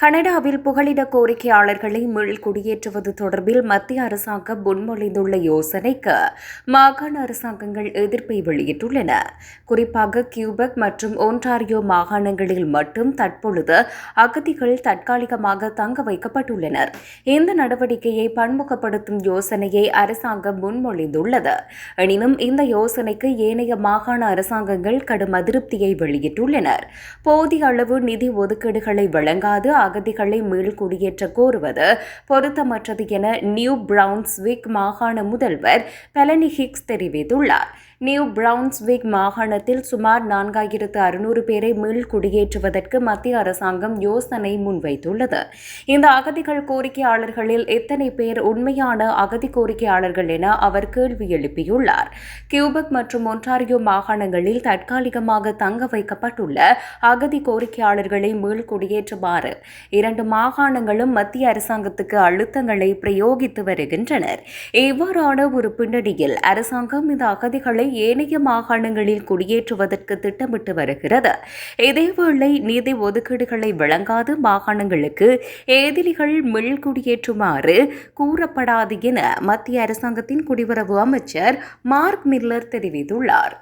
கனடாவில் புகலிட கோரிக்கையாளர்களை மீள் குடியேற்றுவது தொடர்பில் மத்திய அரசாங்கம் முன்மொழிந்துள்ள யோசனைக்கு மாகாண அரசாங்கங்கள் எதிர்ப்பை வெளியிட்டுள்ளன. குறிப்பாக கியூபெக் மற்றும் ஒன்டாரியோ மாகாணங்களில் மட்டும் தற்பொழுது அகதிகள் தற்காலிகமாக தங்க வைக்கப்பட்டுள்ளனர். இந்த நடவடிக்கையை பன்முகப்படுத்தும் யோசனையை அரசாங்கம் முன்மொழிந்துள்ளது. எனினும் இந்த யோசனைக்கு ஏனைய மாகாண அரசாங்கங்கள் கடும் அதிருப்தியை வெளியிட்டுள்ளனர். போதிய அளவு நிதி ஒதுக்கீடுகளை வழங்காது அகதிகளை மீள் குடியேற்ற கோருவது பொருத்தமற்றது என நியூ பிரவுன்ஸ்விக் மாகாண முதல்வர் பெலனி ஹிக்ஸ் தெரிவித்துள்ளார். நியூ பிரவுன்ஸ்விக் மாகாணத்தில் சுமார் நான்காயிரத்து அறுநூறு பேரை மீள் குடியேற்றுவதற்கு மத்திய அரசாங்கம் யோசனை முன்வைத்துள்ளது. இந்த அகதிகள் கோரிக்கையாளர்களில் எத்தனை பேர் உண்மையான அகதி கோரிக்கையாளர்கள் என அவர் கேள்வி எழுப்பியுள்ளார். கியூபக் மற்றும் ஒன்டாரியோ மாகாணங்களில் தற்காலிகமாக தங்க வைக்கப்பட்டுள்ள அகதி கோரிக்கையாளர்களை மீள் குடியேற்றுமாறு இரண்டு மாகாணங்களும் மத்திய அரசாங்கத்துக்கு அழுத்தங்களை பிரயோகித்து வருகின்றனர். இவ்வாறான ஒரு பின்னணியில் அரசாங்கம் இந்த அகதிகளை ஏனைய மாகாணங்களில் குடியேற்றுவதற்கு திட்டமிட்டு வருகிறது. இதேவேளை நிதி ஒதுக்கீடுகளை வழங்காது மாகாணங்களுக்கு ஏதிலிகள் மீள் குடியேற்றுமாறு கூறப்படாது என மத்திய அரசாங்கத்தின் குடிவரவு அமைச்சர் மார்க் மில்லர் தெரிவித்துள்ளார்.